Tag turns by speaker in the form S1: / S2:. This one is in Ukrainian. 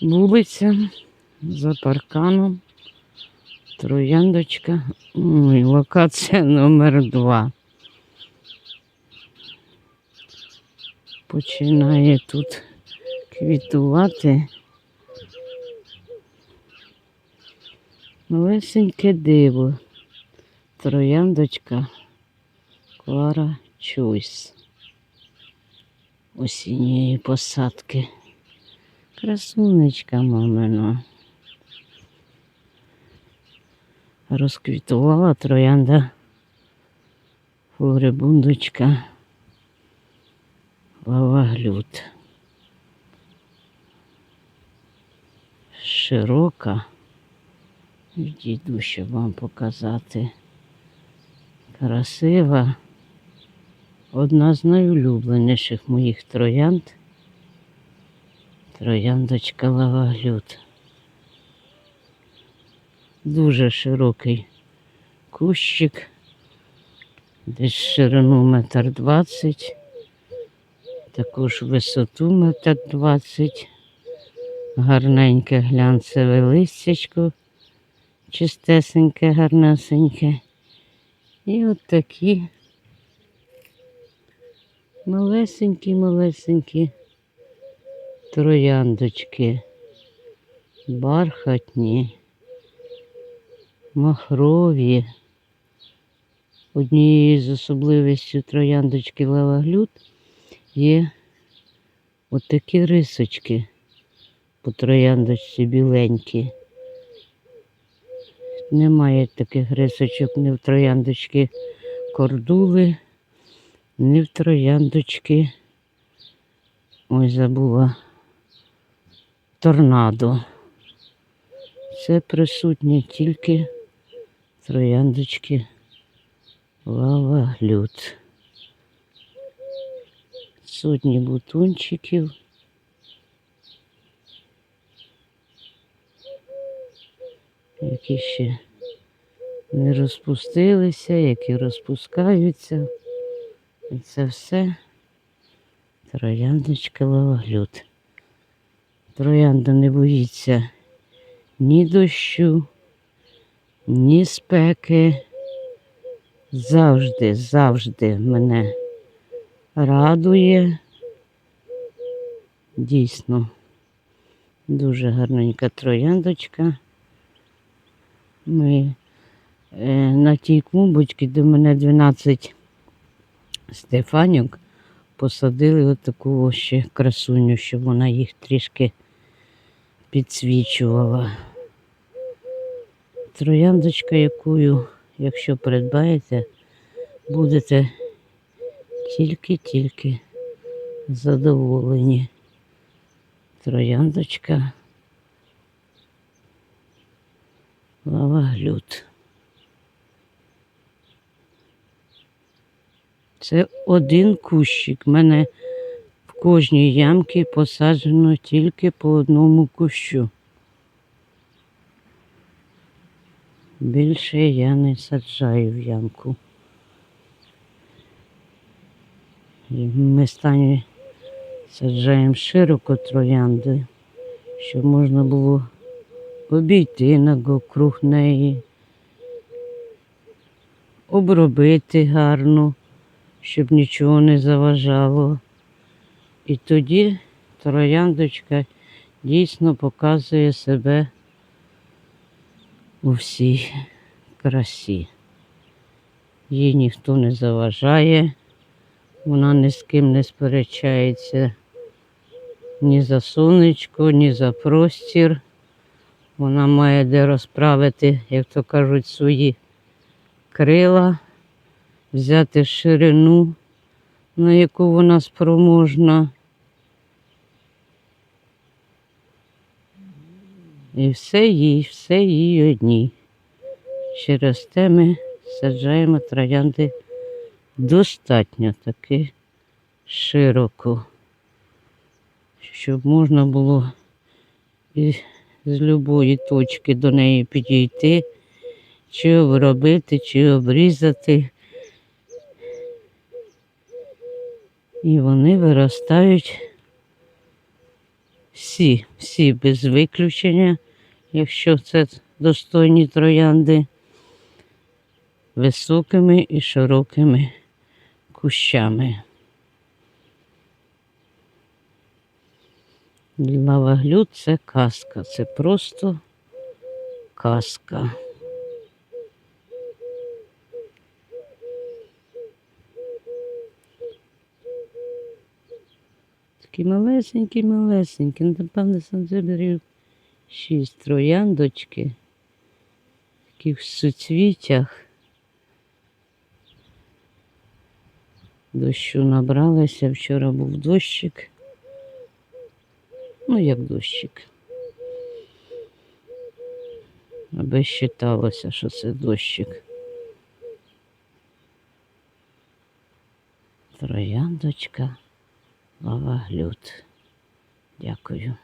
S1: Вулиця за парканом. Трояндочка. Ой, локація номер два. Починає тут квітувати. Малесеньке диво. Трояндочка Клара Чойс. Осінньої посадки. Красунечка мамина. Розквітувала троянда флорибундочка лаваглют. Широка. Відійду, щоб вам показати. Красива. Одна з найулюбленіших моїх троянд. Трояндочка лаваглют. Дуже широкий кущик, десь ширину метр двадцять, також висоту метр двадцять, гарненьке глянцеве листячко, чистесеньке, гарнесеньке. І от такі малесенькі-малесенькі трояндочки, бархатні махрові. Однією з особливістю трояндочки лаваглют є отакі рисочки по трояндочці біленькі. Немає таких рисочок ні в трояндочки кордули, ні в трояндочки. Ой, забула торнадо. Це присутнє тільки трояндочки лава лаваглют. Сотні бутончиків. Які ще не розпустилися, які розпускаються. І це все трояндочка лаваглют. Троянда не боїться ні дощу, ні спеки. Завжди, завжди мене радує. Дійсно, дуже гарненька трояндочка. Ми е, на тій клумбочці, де мене 12 стефаньок, посадили отаку ось ще красуню, щоб вона їх трішки підсвічувала. Трояндочка, якою, якщо придбаєте, будете тільки-тільки задоволені. Трояндочка лаваглют. Це один кущик. У мене в кожній ямці посаджено тільки по одному кущу. Більше я не саджаю в ямку. Ми стані саджаємо широко троянди, щоб можна було обійти навкруг неї, обробити гарно, щоб нічого не заважало. І тоді трояндочка дійсно показує себе у всій красі. Їй ніхто не заважає, вона ні з ким не сперечається ні за сонечко, ні за простір. Вона має де розправити, як то кажуть, свої крила, взяти ширину, на яку вона спроможна. І все їй, все їй одній. Через те ми саджаємо троянди достатньо таки широко, щоб можна було і з любої точки до неї підійти, чи обробити, чи обрізати. І вони виростають Всі, всі без виключення, якщо це достойні троянди, високими і широкими кущами. Лаваглюд це казка, це просто казка. Такі малесенькі, малесенькі. Ну, напевне, сантиметрів шість трояндочки. Такі в суцвітях. Дощу набралося. Вчора був дощик. Ну, як дощик. Аби считалося, що це дощик. Трояндочка, лаваглюд. Дякую.